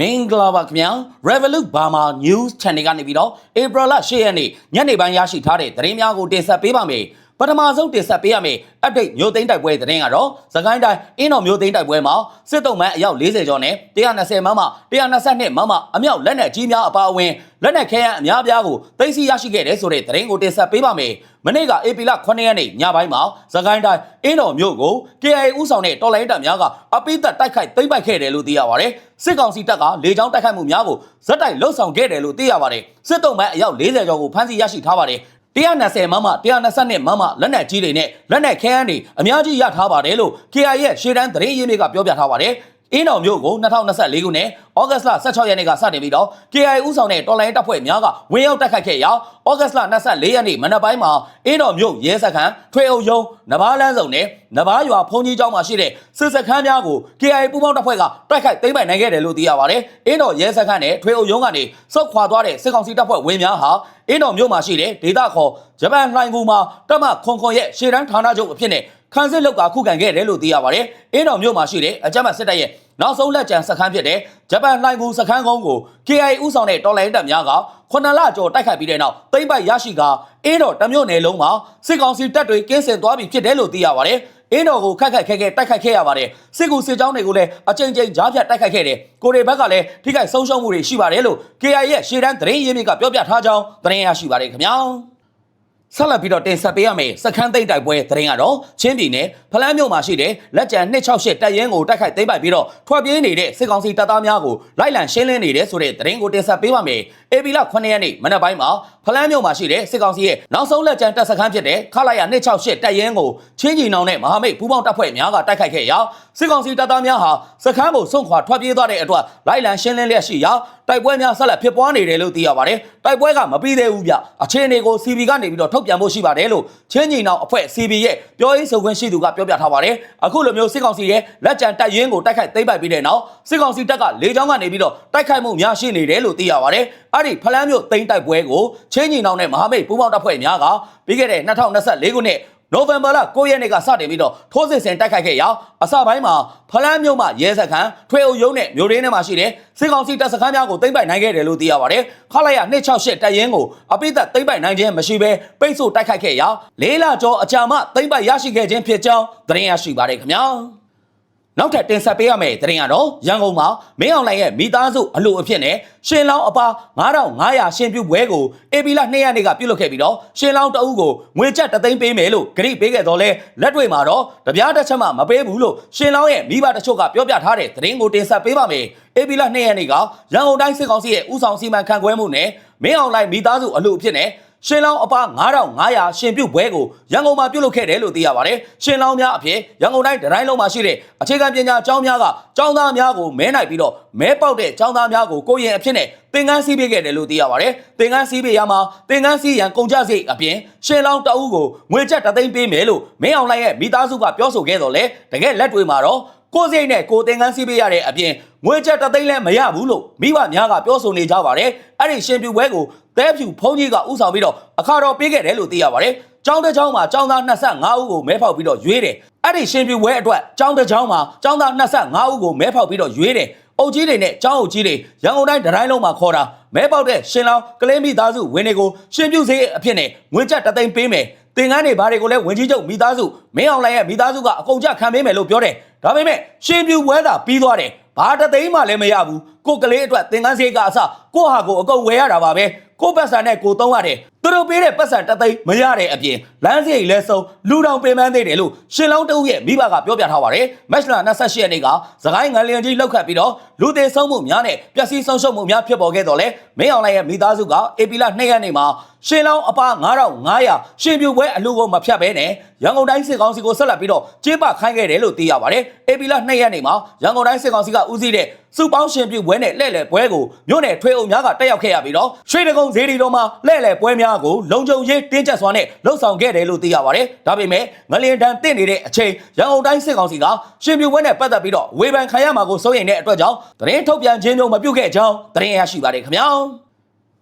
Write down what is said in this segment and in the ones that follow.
မင်္ဂလာပါခင်ဗျာ Revolut Burma News Channel ကနေပြီးတော့ April လ10ရက်နေ့ညနေပိုင်းရရှိထားတဲ့သတင်းများကိုတင်ဆက်ပေးပါမယ် ပထမဆုံးတင်ဆက်ပေးရမယ့် update မျိုးသိန်းတိုက်ပွဲသတင်းကတော့သခိုင်းတိုင်းအင်းတော်မျိုးသိန်းတိုက်ပွဲမှာစစ်တုံးမှန်အယောက်40ကျော်နဲ့120မမ122မမအမြောက်လက်နက်ကြီးများအပါအဝင်လက်နက်ခဲယမ်းအများပြားကိုသိမ်းဆည်းရရှိခဲ့တဲ့ဆိုတဲ့သတင်းကိုတင်ဆက်ပေးပါမယ်မနေ့က AP လ9ရက်နေ့ညပိုင်းမှာသခိုင်းတိုင်းအင်းတော်မျိုးကို KIA ဥဆောင်တဲ့တော်လိုင်းတပ်များကအပိသက်တိုက်ခိုက်သိမ်းပိုက်ခဲ့တယ်လို့သိရပါတယ်စစ်ကောင်စီတပ်ကလေကြောင်းတိုက်ခိုက်မှုများကိုဇက်တိုက်လှုပ်ဆောင်ခဲ့တယ်လို့သိရပါတယ်စစ်တုံးမှန်အယောက်40ကျော်ကိုဖမ်းဆီးရရှိထားပါတယ် 120မမ122မမလက်နက်ကြီးတွေနဲ့လက်နက်ခဲယမ်းတွေအများကြီးရထားပါတယ်လို့ KIA ရဲ့ရှေ့တန်းသတင်းရင်းမြစ်ကပြောပြထားပါတယ် အင်းတော်မျိုးကို2024ခုနှစ်ဩဂတ်လ16ရက်နေ့ကစတင်ပြီးတော့ KIA ဥဆောင်တဲ့တော်လိုင်းတပ်ဖွဲ့များကဝင်ရောက်တိုက်ခိုက်ခဲ့ရာဩဂတ်လ24ရက်နေ့မနက်ပိုင်းမှာအင်းတော်မျိုးရဲစခန်းထွေအုပ်ရုံးနဘာလန်းစုံနဲ့နဘာရွာဖုန်ကြီးကျောင်းမှာရှိတဲ့စစ်စခန်းများကို KIA ပူးပေါင်းတပ်ဖွဲ့ကတိုက်ခိုက်သိမ်းပိုက်နိုင်ခဲ့တယ်လို့သိရပါတယ်။အင်းတော်ရဲစခန်းနဲ့ထွေအုပ်ရုံးကနေစုခွာသွားတဲ့စစ်ကောင်စီတပ်ဖွဲ့ဝင်များဟာအင်းတော်မြို့မှာရှိတဲ့ဒေသခေါ်ဂျပန်လှိုင်ကူမှာတပ်မခွန်ခွန်ရဲ့ရှေ့တန်းဌာနချုပ်အဖြစ်နဲ့ ခန်းစစ်လောက်ကခုခံခဲ့တယ်လို့သိရပါတယ်။အင်းတော်မြို့မှာရှိတဲ့အကြမ်းဖက်စစ်တပ်ရဲ့နောက်ဆုံးလက်ကျန်စခန်းဖြစ်တဲ့ဂျပန်လှိုင်ကူစခန်းကုန်းကို KIA ဥဆောင်တဲ့တော်လိုင်းတပ်များကခုနလကျော်တိုက်ခိုက်ပြီးတဲ့နောက်သိမ့်ပိုက်ရရှိကအင်းတော်တမြို့နယ်လုံးမှာစစ်ကောင်စီတပ်တွေကင်းစင်သွားပြီဖြစ်တယ်လို့သိရပါတယ်။အင်းတော်ကိုခက်ခက်ခဲခဲတိုက်ခိုက်ခဲ့ရပါတယ်စစ်ကူစစ်ကြောင်းတွေကိုလည်းအကြိမ်ကြိမ်ကြားဖြတ်တိုက်ခိုက်ခဲ့တယ်ကိုရီဘက်ကလည်းထိခိုက်ဆုံးရှုံးမှုတွေရှိပါတယ်လို့ KIA ရဲ့ရှေ့တန်းသတင်းရင်းမြစ်ကပြောပြထားကြောင်းသတင်းရရှိပါတယ်ခင်ဗျာ ဆက်လက်ပြီးတော့တင်ဆက်ပေးရမယ့်စခန်းသိမ်းတိုက်ပွဲသတင်းကတော့ချင်းပြည်နယ် ဖလန်းမြို့မှာရှိတဲ့လက်ကျန်268တပ်ရင်းကိုတိုက်ခိုက်သိမ်းပိုက်ပြီးတော့ထွက်ပြေးနေတဲ့စစ်ကောင်စီတပ်သားများကိုလိုက်လံရှင်းလင်းနေတဲ့ဆိုတဲ့သတင်းကိုတင်ဆက်ပေးပါမယ်။ AB လ9ရက်နေ့မနက်ပိုင်းမှာဖလန်းမြို့မှာရှိတဲ့စစ်ကောင်စီရဲ့နောက်ဆုံးလက်ကျန်တပ်စခန်းဖြစ်တဲ့ခလာရ268တပ်ရင်းကိုချင်းကြီးနောင်နဲ့မဟာမိတ်ပူးပေါင်းတပ်ဖွဲ့များကတိုက်ခိုက်ခဲ့ရာစစ်ကောင်စီတပ်သားများဟာစခန်းကိုစွန့်ခွာထွက်ပြေးသွားတဲ့အတွက်လိုက်လံရှင်းလင်းလျက်ရှိရာတိုက်ပွဲများဆက်လက်ဖြစ်ပွားနေတယ်လို့သိရပါတယ်။တိုက်ပွဲကမပြီးသေးဘူးဗျ။အခြေအနေကို CB ကနေပြီးတော့ထုတ်ပြန်ဖို့ရှိပါတယ်လို့ချင်းကြီးနောင်အဖွဲ့ CB ရဲ့ပြောရေးဆိုခွင့်ရှိသူကပြောပြထားပါတယ်။အခုလိုမျိုးစစ်ကောင်စီရဲ့လက်ကျန်တပ်ရင်းကိုတိုက်ခိုက်သိမ်းပိုက်ပြီးတဲ့နောက်စစ်ကောင်စီတပ်ကလေကြောင်းကနေပြီးတော့တိုက်ခိုက်မှုများရှိနေတယ်လို့သိရပါတယ်။အဲ့ဒီဖလန်းမြို့သိမ်းတိုက်ပွဲကိုချင်းကြီးနောင်နဲ့မဟာမိတ်ပူးပေါင်းတပ်ဖွဲ့များကပြီးခဲ့တဲ့2024ခုနှစ် နိုဝင်ဘာလ9ရက်နေ့ကစတင်ပြီးတော့ထိုးစစ်ဆင်တိုက်ခိုက်ခဲ့ရာအစပိုင်းမှာဖလန်းမြို့မှာရဲစခန်းထွေအုပ်ရုံးနဲ့မြို့ရင်းထဲမှာရှိတဲ့စစ်ကောင်စီတပ်စခန်းများကိုသိမ်းပိုက်နိုင်ခဲ့တယ်လို့သိရပါတယ်။ခလာရ268တပ်ရင်းကိုအပိသက်သိမ်းပိုက်နိုင်ခြင်းမရှိဘဲပိတ်ဆို့တိုက်ခိုက်ခဲ့ရာလေးလကျော်အကြာမှသိမ်းပိုက်ရရှိခဲ့ခြင်းဖြစ်ကြောင်းသတင်းရရှိပါတယ်ခင်ဗျာ။ နောက်ထပ်တင်ဆက်ပေးရမယ့်သတင်းကတော့ရန်ကုန်မှာမင်းအောင်လှိုင်ရဲ့မိသားစုအလို့အဖြစ်နဲ့ရှင်လောင်းအပါ9500ရှင်ပြုပွဲကိုအေပီလာ2ရက်နေ့ကပြုလုပ်ခဲ့ပြီးတော့ရှင်လောင်းတအုပ်ကိုငွေကျပ်တသိန်းပေးမယ်လို့ဂရိပေးခဲ့တော့လဲလက်တွေမှာတော့တပြားတစ်ချက်မှမပေးဘူးလို့ရှင်လောင်းရဲ့မိဘတချို့ကပြောပြထားတဲ့သတင်းကိုတင်ဆက်ပေးပါမယ်အေပီလာ2ရက်နေ့ကရန်ကုန်တိုင်းစစ်ကောင်စီရဲ့ဥဆောင်စီမံခန့်ခွဲမှုနဲ့မင်းအောင်လှိုင်မိသားစုအလို့အဖြစ်နဲ့ ရှင်လောင်းအပ9500ရှင်ပြုတ်ပွဲကိုရန်ကုန်မှာပြုလုပ်ခဲ့တယ်လို့သိရပါတယ်။ရှင်လောင်းများအဖြစ်ရန်ကုန်တိုင်းတိုင်းလုံးမှာရှိတဲ့အခြေခံပညာကျောင်းများကကျောင်းသားများကိုမဲနိုင်ပြီးတော့မဲပေါက်တဲ့ကျောင်းသားများကိုကိုရင်အဖြစ်နဲ့သင်္ကန်းစီးပေးခဲ့တယ်လို့သိရပါတယ်။သင်္ကန်းစီးပေးရမှာသင်္ကန်းစီးရန်ကုန်ကြစိတ်အပြင်ရှင်လောင်းတအုပ်ကိုငွေကျပ်တသိန်းပေးမယ်လို့မင်းအောင်လှိုင်ရဲ့မိသားစုကပြောဆိုခဲ့တော့လေတကယ်လက်တွေမှာတော့ကိုစိတ်နဲ့ကိုသင်္ကန်းစီးပေးရတဲ့အပြင်ငွေကျပ်တသိန်းလည်းမရဘူးလို့မိဘများကပြောဆိုနေကြပါတယ်။အဲ့ဒီရှင်ပြူပွဲကို တဲဖြူဖုံးကြီးကဥဆောင်ပြီးတော့အခါတော်ပေးခဲ့တယ်လို့သိရပါတယ်။ကျောင်းတစ်ကျောင်းမှာကျောင်းသား25ဦးကိုမဲဖောက်ပြီးတော့ရွေးတယ်။အဲ့ဒီရှင်ပြူပွဲအတွက်ကျောင်းတစ်ကျောင်းမှာကျောင်းသား25ဦးကိုမဲဖောက်ပြီးတော့ရွေးတယ်။အုပ်ကြီးတွေနဲ့ကျောင်းအုပ်ကြီးတွေရန်ကုန်တိုင်းတိုင်းလုံးမှာခေါ်တာမဲပေါက်တဲ့ရှင်လောင်းကလေးမိသားစုဝင်တွေကိုရှင်ပြုစေးအဖြစ်နဲ့ငွေကျပ်တသိန်းပေးမယ်။တင်ကန်းတွေဘာတွေကိုလဲဝင်ကြီးချုပ်မိသားစုမင်းအောင်လှိုင်ရဲ့မိသားစုကအကုန်ကြခံပေးမယ်လို့ပြောတယ်။ဒါပေမဲ့ရှင်ပြူပွဲသာပြီးသွားတယ်။ဘာတသိန်းမှလည်းမရဘူးကိုကလေးအတွက်သင်္ကန်းစေးကအစကိုဟာကိုအကုန်ဝယ်ရတာပါပဲကိုပတ်စံနဲ့ကိုသုံးရတယ်သူတို့ပေးတဲ့ပတ်စံတသိန်းမရတဲ့အပြင်လမ်းစီလဲဆုံးလူတောင်ပင်ပန်းသေးတယ်လို့ရှင်လောင်းတအုပ်ရဲ့မိဘကပြောပြထားပါတယ်မက်ရှလာ28ရက်နေ့ကသခိုင်းငလျင်ကြီးလောက်ခတ်ပြီးတော့လူသေးဆုံးမှုများနဲ့ပျက်စီးဆုံးရှုံးမှုများဖြစ်ပေါ်ခဲ့တော့လေမင်းအောင်လှိုင်ရဲ့မိသားစုကအေပီလာ2ရက်နေ့မှာရှင်လောင်းအပါ9500ရှင်ပြူပွဲအလူကိုမဖြတ်ဘဲနဲ့ရန်ကုန်တိုင်းစစ်ကောင်စီကိုဆက်လက်ပြီးတော့ကြေးပခိုင်းခဲ့တယ်လို့သိရပါတယ်အေပီလာ2ရက်နေ့မှာရန်ကုန်တိုင်းစစ်ကောင်စီကဦးစီးတဲ့ စုပေါင်းရှင်ပြူပွဲနဲ့လှည့်လည်ပွဲကိုမြို့နယ်ထွေအုပ်များကတက်ရောက်ခဲ့ရပြီးတော့ရွှေတကုံဈေးဒီတော်မှာလှည့်လည်ပွဲများကိုလုံခြုံရေးတင်းကျပ်စွာနဲ့လှုပ်ဆောင်ခဲ့တယ်လို့သိရပါတယ်။ဒါပေမဲ့ငလျင်တန်းတင့်နေတဲ့အချိန်ရန်ကုန်တိုင်းစစ်ကောင်စီကရှင်ပြူပွဲနဲ့ပတ်သက်ပြီးတော့ဝေဖန်ခံရမှာကိုစိုးရိမ်တဲ့အတွက်ကြောင့်သတင်းထုတ်ပြန်ခြင်းမျိုးမပြုခဲ့ကြောင်းသတင်းရရှိပါတယ်ခင်ဗျာ။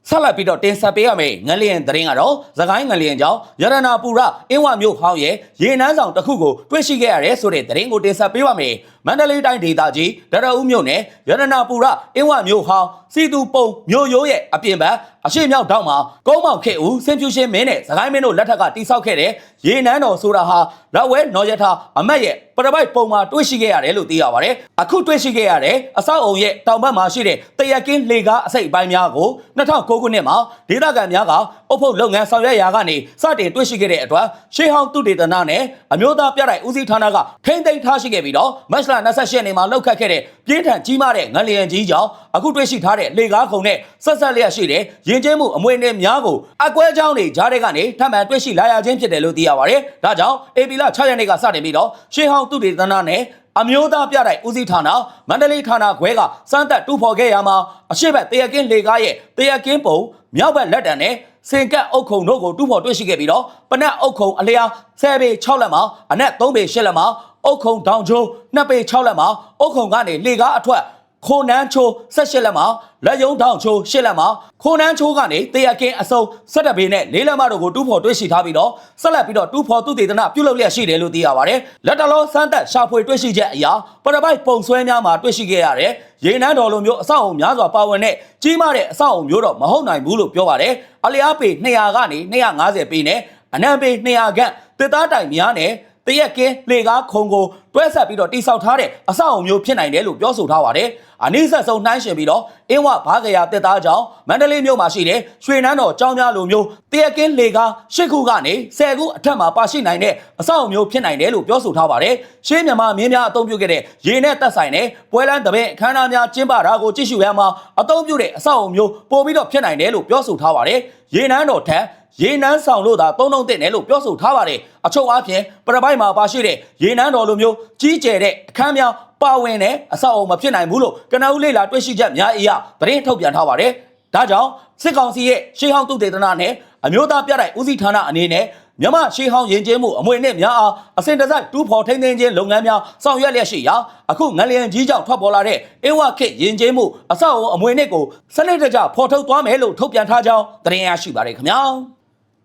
ဆက်လက်ပြီးတော့တင်ဆက်ပေးရမယ့်ငလျင်သတင်းကတော့သခိုင်းငလျင်ကြောင့်ရတနာပူရအင်းဝမြို့ဟောင်းရဲ့ရေနန်းဆောင်တစ်ခုကိုတွေ့ရှိခဲ့ရတယ်ဆိုတဲ့သတင်းကိုတင်ဆက်ပေးပါမယ်။မန္တလေးတိုင်းဒေသကြီးဒရဦးမြို့နယ်ရတနာပူရအင်းဝမြို့ဟောင်းစီတူပုံမြို့ရိုးရဲ့အပြင်ဘက် အရှိမြောက်တောင်မှာကုန်းမောင်ခေဦးစင်ဖြူရှင်မင်းနဲ့စကိုင်းမင်းတို့လက်ထက်ကတိဆောက်ခဲ့တဲ့ရေနန်းတော်ဆိုတာဟာလက်ဝဲနော်ရထားအမတ်ရဲ့ပရပိုက်ပုံမှာတွေ့ရှိခဲ့ရတယ်လို့သိရပါတယ်အခုတွေ့ရှိခဲ့ရတဲ့အဆောက်အုံရဲ့တောင်ဘက်မှာရှိတဲ့တရက်ကင်းလေကားအစိတ်အပိုင်းများကို2009ခုနှစ်မှာဒေသခံများကအုပ်ဖို့လုပ်ငန်းဆောင်ရွက်ရာကနေစတင်တွေ့ရှိခဲ့တဲ့အတွက်ရှေးဟောင်းသူတေသနာနဲ့အမျိုးသားပြတိုက်ဦးစီးဌာနကထိမ့်သိမ်းထားရှိခဲ့ပြီးတော့မတ်လ28ရက်နေ့မှာလောက်ခတ်ခဲ့တဲ့ပြင်းထန်ကြီးမားတဲ့ငလျင်ကြီးကြောင့်အခုတွေ့ရှိထားတဲ့လေကားခုံနဲ့ဆက်ဆက်လျက်ရှိတဲ့ရင်ကျင်းမှုအမွေနဲ့များကိုအကွဲကြောင်းတွေကြားတဲ့ကနေထပ်မံတွေ့ရှိလာရခြင်းဖြစ်တယ်လို့သိရပါတယ်။ဒါကြောင့်အေပီလာ6ရက်နေ့ကစတင်ပြီးတော့ရှေးဟောင်းသူတေသနာနဲ့အမျိုးသားပြတိုက်ဦးစီးဌာနမန္တလေးဌာနခွဲကစမ်းသက်တူဖော်ခဲ့ရမှာအရှိတ်တရကင်းလေကားရဲ့တရကင်းပုံမြောက်ဘက်လက်တံနဲ့စင်ကတ်အုတ်ခုံတို့ကိုတူဖော်တွေ့ရှိခဲ့ပြီးတော့ပနက်အုတ်ခုံအလျား10ပေ6လက်မှာအနက်3ပေ8လက်မှာအုတ်ခုံတောင်ချိုး2ပေ6လက်မှာအုတ်ခုံကနေလေကားအထွက် ခိုနန်းချိုး18လက်မှာလက်ယုံတောင်ချိုး8လက်မှာခိုနန်းချိုးကနေတရကင်းအစုံ17ပေနဲ့၄လက်မတို့ကိုတူဖော်တွေ့ရှိထားပြီးတော့ဆက်လက်ပြီးတော့တူဖော်သူတေသနာပြုလုပ်လျက်ရှိတယ်လို့သိရပါတယ်လက်တလောစမ်းသက်ရှာဖွေတွေ့ရှိချက်အရာပရပိုက်ပုံဆွဲများမှာတွေ့ရှိခဲ့ရတယ်ရေနန်းတော်လိုမျိုးအဆောက်အုံများစွာပါဝင်တဲ့ကြီးမားတဲ့အဆောက်အုံမျိုးတော့မဟုတ်နိုင်ဘူးလို့ပြောပါတယ်အလျားပေ200ကနေ250ပေနဲ့အနံပေ200ခန့်တစ်သားတိုင်များနဲ့ တရက်ကင်းလေကားခုံကိုတွဲဆက်ပြီးတော့တိဆောက်ထားတဲ့အဆောက်အုံမျိုးဖြစ်နိုင်တယ်လို့ပြောဆိုထားပါတယ်။အနည်းဆက်ဆုံးနှိုင်းရှင်ပြီးတော့အင်းဝဘာကရာတက်သားကြောင့်မန္တလေးမြို့မှာရှိတဲ့ရွှေနန်းတော်ကျောင်းများလိုမျိုးတရက်ကင်းလေကား၈ခုကနေ၁၀ခုအထက်မှာပါရှိနိုင်တဲ့အဆောက်အုံမျိုးဖြစ်နိုင်တယ်လို့ပြောဆိုထားပါတယ်။ရှင်းမြန်မာမင်းများအသုံးပြုခဲ့တဲ့ရေနဲ့တက်ဆိုင်တဲ့ပွဲလန်းတပည့်အခမ်းအနားများကျင်းပတာကိုကြည့်ရှုရမှာအသုံးပြုတဲ့အဆောက်အုံမျိုးပို့ပြီးတော့ဖြစ်နိုင်တယ်လို့ပြောဆိုထားပါတယ်။ရေနန်းတော်ထက် ရေနန်းဆောင်လို့သာသုံးလုံးတင်တယ်လို့ပြောဆိုထားပါတယ်အချုပ်အားဖြင့်ပရပိုက်မှာပါရှိတဲ့ရေနန်းတော်လိုမျိုးကြီးကျယ်တဲ့အခမ်းများပါဝင်တဲ့အဆောက်အအုံမဖြစ်နိုင်ဘူးလို့ကနဦးလေးလာတွေ့ရှိချက်များအရာသတင်းထုတ်ပြန်ထားပါတယ်ဒါကြောင့်စစ်ကောင်စီရဲ့ရှေးဟောင်းတုတေသနာနဲ့အမျိုးသားပြတိုက်ဦးစီးဌာနအနေနဲ့မြမရှေးဟောင်းယဉ်ကျေးမှုအမွေနဲ့များအားအစဉ်တစိုက်တူးဖော်ထိန်းသိမ်းခြင်းလုပ်ငန်းများဆောင်ရွက်လျက်ရှိရာအခုငလျင်ကြီးကြောင့်ထွက်ပေါ်လာတဲ့အင်းဝခေတ်ယဉ်ကျေးမှုအဆောက်အအုံအမွေနဲ့ကိုစနစ်တကျဖော်ထုတ်သွားမယ်လို့ထုတ်ပြန်ထားကြောင်းသတင်းရရှိပါတယ်ခင်ဗျာ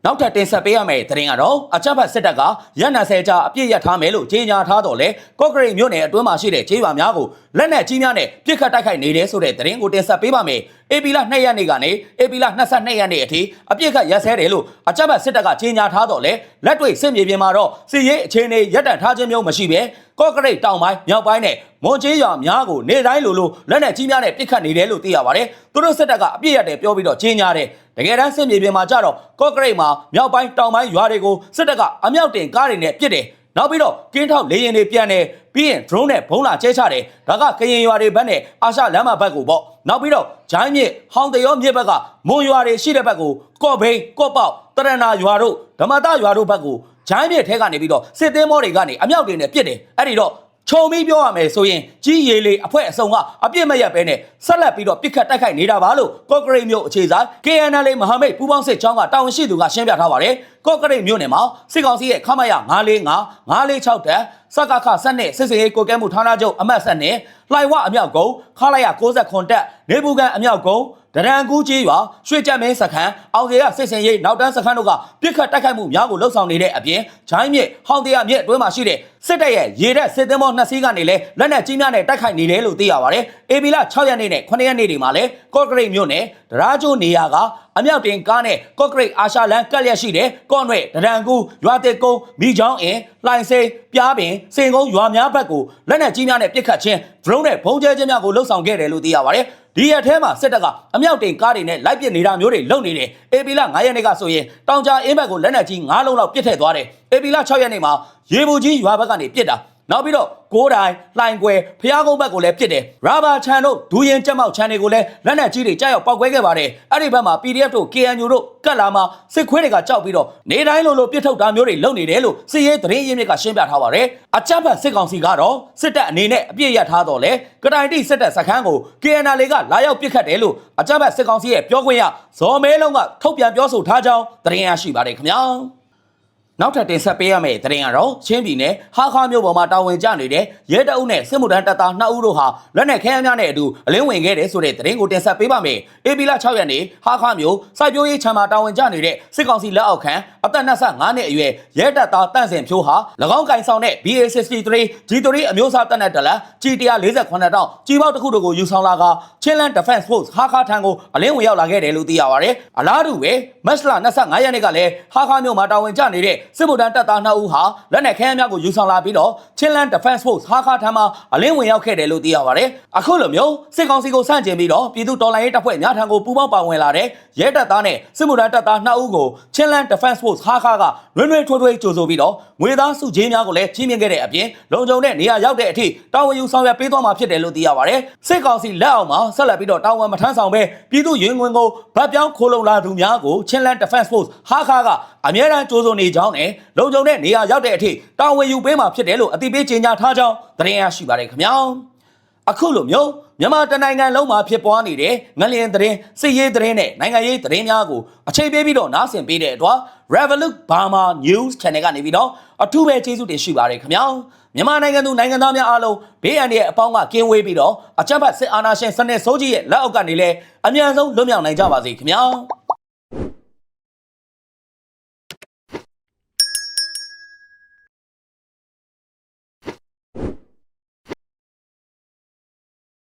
နောက်ထပ်တင်ဆက်ပေးရမယ့်သတင်းကတော့အကြမ်းဖက်စစ်တပ်ကရန်နာဆဲကြအပြစ်ရထားမယ်လို့ကြေညာထားတော့လေကော့ဂရိတ်မြို့နယ်အတွင်းမှာရှိတဲ့ခြေရွာများကိုလက်နက်ကြီးများနဲ့ပြစ်ခတ်တိုက်ခိုက်နေတယ်ဆိုတဲ့သတင်းကိုတင်ဆက်ပေးပါမယ်။ AP လ2ရက်နေ့ကနေ AP လ22ရက်နေ့အထိအပြစ်ခတ်ရက်စဲတယ်လို့အကြမ်းဖက်စစ်တပ်ကကြေညာထားတော့လေလက်တွေ့စစ်မြေပြင်မှာတော့စစ်ရေးအခြေအနေရပ်တန့်ထားခြင်းမျိုးမရှိဘဲကော့ဂရိတ်တောင်ပိုင်းမြောက်ပိုင်းနဲ့မွန်ကျေးရွာများကိုနေတိုင်းလိုလိုလက်နက်ကြီးများနဲ့ပစ်ခတ်နေတယ်လို့သိရပါတယ်။သူတို့စစ်တပ်ကအပြစ်ရတယ်ပြောပြီးတော့ကြေညာတယ်။တကယ်တမ်းစစ်မြေပြင်မှာကြတော့ကော့ဂရိတ်မှာမြောက်ပိုင်းတောင်ပိုင်းရွာတွေကိုစစ်တပ်ကအမြောက်တင်ကားတွေနဲ့ပစ်တယ်။ နောက်ပြီးတော့ကင်းထောက်လေရင်တွေပြန်တယ်ပြီးရင် drone နဲ့ဘုံလာကျဲချတယ်ဒါကကရင်ရွာတွေဘက်နဲ့အာရှလမ်းမဘက်ကိုပေါ့နောက်ပြီးတော့ဂျိုင်းမြစ်ဟောင်းတရောမြစ်ဘက်ကမွန်ရွာတွေရှိတဲ့ဘက်ကိုကော့ဘိန်းကော့ပေါက်တရဏရွာတို့ဓမ္မတရွာတို့ဘက်ကိုဂျိုင်းမြစ်ထဲကနေပြီးတော့စစ်သေးမောတွေကနေအမြောက်တွေနဲ့ပစ်တယ်အဲ့ဒီတော့ခြုံပြီးပြောရမယ်ဆိုရင်ကြီးရေလေအဖွဲအစုံကအပြစ်မရက်ပဲနဲ့ဆက်လက်ပြီးတော့ပြစ်ခတ်တိုက်ခိုက်နေတာပါလို့ကော့ဂရိတ်မြို့အခြေစား KNL မဟာမိတ်ပူးပေါင်းစစ်ချောင်းကတာဝန်ရှိသူကရှင်းပြထားပါတယ် ကော့ဂရိတ်မြို့နယ်မှာစစ်ကောင်စီရဲ့ခမရ945 946တက်စကခဆက်နဲ့စစ်စေးရေးကိုကဲမှုဌာနချုပ်အမတ်ဆက်နဲ့လှိုင်ဝအမြောက်ကုန်းခလာရ69တက်နေပူကန်အမြောက်ကုန်း ဒရန်ကူးကြီးရွာရွှေကြက်မင်းစခန်းအောင်စေရစစ်စင်ရေးနောက်တန်းစခန်းတို့ကပြစ်ခတ်တိုက်ခိုက်မှုများကိုလှုပ်ဆောင်နေတဲ့အပြင်ဂျိုင်းမြစ်ဟောင်းတရမြစ်အတွင်းမှာရှိတဲ့စစ်တပ်ရဲ့ရေတပ်စစ်သင်္ဘောနှစ်စီးကနေလည်းလက်နက်ကြီးများနဲ့တိုက်ခိုက်နေတယ်လို့သိရပါတယ်။အေဘီလာ6ရက်နေ့နဲ့9ရက်နေ့တွေမှာလည်းကော့ဂရိတ်မြို့နယ်ဒရာဂျိုနေရာကအမြောက်တင်ကားနဲ့ကော့ဂရိတ်အာရှလန်ကတ်လျက်ရှိတဲ့ကော့နွဲ့ဒရန်ကူရွာတက်ကုန်းမိချောင်းအင်လှိုင်စိပြားပင်စင်ကုန်းရွာများဘက်ကိုလက်နက်ကြီးများနဲ့ပစ်ခတ်ခြင်း drone နဲ့ဘုံကျဲခြင်းများကိုလှုပ်ဆောင်ခဲ့တယ်လို့သိရပါတယ်။ ဒီရက်ထဲမှာစစ်တပ်ကအမြောက်တင်ကားတွေနဲ့လိုက်ပစ်နေတာမျိုးတွေလုပ်နေတယ်။အေပီလာ9ရက်နေ့ကဆိုရင်တောင်ကြားအင်းဘက်ကိုလက်နက်ကြီး9လုံးလောက်ပစ်ထည့်သွားတယ်။အေပီလာ6ရက်နေ့မှာရေဘူကြီးရွာဘက်ကနေပစ်တာ။ နောက်ပြီးတော့ကိုးတိုင်လှိုင်ကွယ်ဖျားကုန်းဘက်ကိုလည်းပစ်တယ်ရာဘာချန်တို့ဒူးရင်ကြက်မောက်ချန်တွေကိုလည်းလက်နက်ကြီးတွေကြားရောက်ပောက်ကွဲခဲ့ပါတယ်အဲ့ဒီဘက်မှာ PDF တို့ KNU တို့ကတ်လာမှာစစ်ခွေးတွေကကြောက်ပြီးတော့နေတိုင်းလိုလိုပြစ်ထုတ်တာမျိုးတွေလုပ်နေတယ်လို့စစ်ရေးသတင်းရင်းမြစ်ကရှင်းပြထားပါတယ်အကြမ်းဖက်စစ်ကောင်စီကတော့စစ်တပ်အနေနဲ့အပြစ်ရထားတော့လေကတိုင်တိစစ်တပ်စခန်းကို KNL ကလာရောက်ပစ်ခတ်တယ်လို့အကြမ်းဖက်စစ်ကောင်စီရဲ့ပြောခွင့်ရဇော်မဲလုံးကထုတ်ပြန်ပြောဆိုထားကြောင်းသတင်းရရှိပါတယ်ခင်ဗျာ နောက်ထပ်တင်ဆက်ပေးရမယ့်သတင်းကတော့ချင်းပြည်နယ်ဟာခါမြို့ပေါ်မှာတာဝန်ကျနေတဲ့ရဲတအုပ်နဲ့စစ်မှုထမ်းတပ်သား2ဦးတို့ဟာလက်နက်ခဲယမ်းများနဲ့အတူအလင်းဝင်ခဲ့တဲ့ဆိုတဲ့သတင်းကိုတင်ဆက်ပေးပါမယ်။အေပီလာ6ရက်နေ့ဟာခါမြို့စိုက်ပျိုးရေးခြံမှာတာဝန်ကျနေတဲ့စစ်ကောင်စီလက်အောက်ခံအသက်25နှစ်အရွယ်ရဲတပ်သားတန့်စင်ဖြိုးဟာ၎င်းကင်ဆောင်တဲ့ BA63 G3 အမျိုးအစားတပ်နဲ့တလက် G148 တောင်ကြီးပေါက်တစ်ခုတို့ကိုယူဆောင်လာကချင်းလန် Defense Force ဟာခါထံကိုအလင်းဝင်ရောက်လာခဲ့တယ်လို့သိရပါတယ်။အလားတူပဲမတ်လ25ရက်နေ့ကလည်းဟာခါမြို့မှာတာဝန်ကျနေတဲ့စစ်ဗိုလ်တန်းတပ်သား2ဦးဟာလက်နက်ခဲယမ်းများကိုယူဆောင်လာပြီးတော့ချင်းလန် Defense Force ဟာခါထံမှာအလင်းဝင်ရောက်ခဲ့တယ်လို့သိရပါတယ်။အခုလိုမျိုးစစ်ကောင်စီကိုစန့်ကျင်ပြီးတော့ပြည်သူတော်လှန်ရေးတပ်ဖွဲ့များထံကိုပူးပေါင်းပါဝင်လာတဲ့ရဲတပ်သားနဲ့စစ်ဗိုလ်တန်းတပ်သား2ဦးကိုချင်းလန် Defense Force ဟာခါကရွေးရွေးထွေးထွေးကြိုဆိုပြီးတော့ငွေသားစုချင်းများကိုလည်းကြီးမြင့်ခဲ့တဲ့အပြင်လုံခြုံတဲ့နေရာရောက်တဲ့အထိတာဝန်ယူဆောင်ရွက်ပေးသွားမှာဖြစ်တယ်လို့သိရပါတယ်။စစ်ကောင်စီလက်အောက်မှာဆက်လက်ပြီးတော့တာဝန်မထမ်းဆောင်ပဲပြည်သူရင်ဝင်ကိုဗတ်ပြောင်းခိုးလုံလာသူများကိုချင်းလန် Defense Force ဟာခါက အမြဲတမ်းကြိုးစုံနေကြောင်းနဲ့လုံခြုံတဲ့နေရာရောက်တဲ့အထိတာဝန်ယူပေးမှာဖြစ်တယ်လို့အသိပေးကြေညာထားကြောင်းသတင်းရရှိပါတယ်ခင်ဗျာ။အခုလိုမျိုးမြန်မာတနိုင်ငံလုံးမှာဖြစ်ပွားနေတဲ့ငလျင်သတင်းစစ်ရေးသတင်းနဲ့နိုင်ငံရေးသတင်းများကိုအချိန်ပေးပြီးတော့နားဆင်ပေးတဲ့အတွက် Revolut Burma News Channel ကနေပြီးတော့အထူးပဲကျေးဇူးတင်ရှိပါတယ်ခင်ဗျာမြန်မာနိုင်ငံသူနိုင်ငံသားများအားလုံးဘေးအန္တရာယ်အပေါင်းကကင်းဝေးပြီးတော့အကြမ်းဖက်စစ်အာဏာရှင်စနစ်ဆိုးကြီးရဲ့လက်အောက်ကနေလည်းအမြန်ဆုံးလွတ်မြောက်နိုင်ကြပါစေခင်ဗျာ